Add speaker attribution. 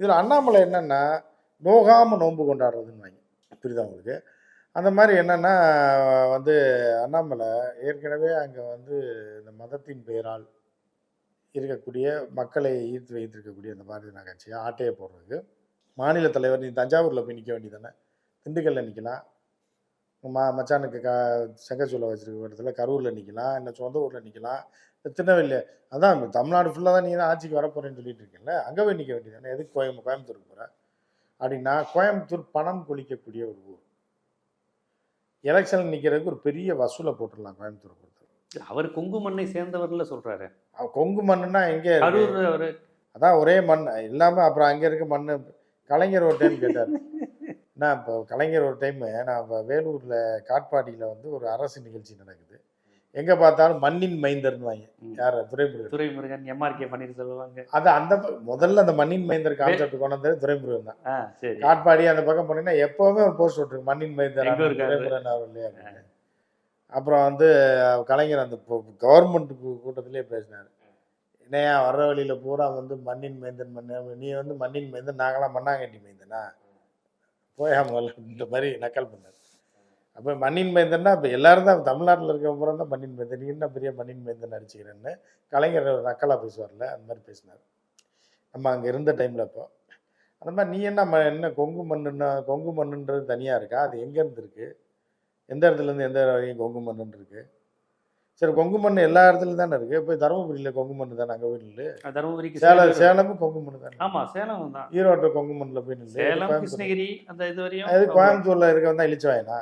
Speaker 1: இதில் அண்ணாமலை என்னென்னா நோகாமல் நோன்பு கொண்டாடுறதுன்னு வாங்கி புரியுதா உங்களுக்கு? அந்த மாதிரி என்னென்னா வந்து அண்ணாமலை ஏற்கனவே அங்கே வந்து இந்த மதத்தின் பெயரால் இருக்கக்கூடிய மக்களை ஈர்த்து வைத்திருக்கக்கூடிய அந்த பாரதிய ஜனதா கட்சியை ஆட்டையை போடுறதுக்கு மாநில தலைவர் நீ தஞ்சாவூரில் போய் நிற்க வேண்டியதானே திண்டுக்கல்ல நிற்கலாம். மா மச்சானுக்கு க செங்கச்சூளை வச்சிருக்க இடத்துல கரூரில் நிற்கலாம் இல்லை சொந்த ஊரில் நிற்கலாம் திருநெல்வேலி அதான் தமிழ்நாடு ஃபுல்லாக தான் நீ தான் ஆட்சிக்கு வரப்போறேன்னு சொல்லிட்டு இருக்கீங்கல்ல அங்கே போய் நிற்க வேண்டியதானே எதுக்கு கோயம் கோயம்புத்தூருக்கு போகிற அப்படின்னா கோயம்புத்தூர் பணம் கொளிக்கக்கூடிய ஒரு ஊர். எலெக்ஷன் நிற்கிறதுக்கு ஒரு பெரிய வசூலை போட்டுடலாம் கோயம்புத்தூரை பொறுத்து
Speaker 2: அவர் கொங்கு மண்ணை சேர்ந்தவர்ல சொல்றாரு.
Speaker 1: அவ கொங்கு மண்ணுன்னா எங்கே அதான் ஒரே மண் இல்லாமல் அப்புறம் அங்கே இருக்க மண் கலைஞர் ஒரு டைம் கேட்டார். நான் இப்போ கலைஞர் ஒரு டைம் நான் இப்போ வேலூரில் காட்பாடியில் வந்து ஒரு அரசு நிகழ்ச்சி நடக்குது. எங்கே பார்த்தாலும் மண்ணின் மைந்தர்னு வாங்க. யார்? துரைமுருகன்.
Speaker 2: துரைமுருகன் எம்ஆர்கே பன்னீர்செல்வங்க
Speaker 1: அது அந்த முதல்ல அந்த மண்ணின் மைந்தர் கான்செப்ட் கொண்டு வந்தது துரைமுருகன் தான். காட்பாடி அந்த பக்கம் போனீங்கன்னா எப்போவுமே ஒரு போஸ்ட் விட்டுருக்கு மண்ணின் மைந்தர்? துரைமுருகன் அவர் இல்லையா. அப்புறம் வந்து கலைஞர் அந்த கவர்மெண்ட் கூட்டத்திலே பேசினார். என்னையா வர்ற வழியில பூரா வந்து மண்ணின் மைந்தன் மண்ணு நீ வந்து மண்ணின் மைந்தன் நாங்களாம் மண்ணாங்கட்டி மைந்தனா? போயா இந்த மாதிரி நக்கல் பண்ணார். அப்போ மண்ணின் மைந்தன்னா இப்போ எல்லாரும் தான் தமிழ்நாட்டில் இருக்க அப்புறம் தான் மண்ணின் மைந்தன். நீ என்ன பெரிய மண்ணின் மைந்தன் அடிச்சுக்கிறேன்னு கலைஞர் ஒரு நக்கலாக பேசுவார்ல அந்த மாதிரி பேசினார். நம்ம அங்கே இருந்த டைமில் இப்போ அந்த மாதிரி நீ என்ன ம- என்ன கொங்கு மண்ணுன்னா கொங்கு மண்ணுன்றது தனியாக இருக்கா? அது எங்கேருந்து இருக்குது எந்த இடத்துலேருந்து எந்த வரையும் கொங்கு மண்ணுன்னு இருக்குது சரி கொங்கு மண் எல்லா இடத்துலையும் தானே இருக்கு? போய் தருமபுரியில் கொங்கு மண்ணு தானே அங்கே போய் நில்லு
Speaker 2: தருமபுரிக்கு
Speaker 1: சேலம்
Speaker 2: சேலம்
Speaker 1: சேலமும் கொங்கு மண்ணு தானே?
Speaker 2: ஆமா சேலம் தான்.
Speaker 1: ஈரோட்டில் கொங்கு மண்ணில் போய் நில்லு
Speaker 2: சேலம். கிருஷ்ணகிரி அந்த இது
Speaker 1: அது
Speaker 2: வரையும்
Speaker 1: கோயம்புத்தூர்ல இருக்க வந்தா இழிச்சவாயனா?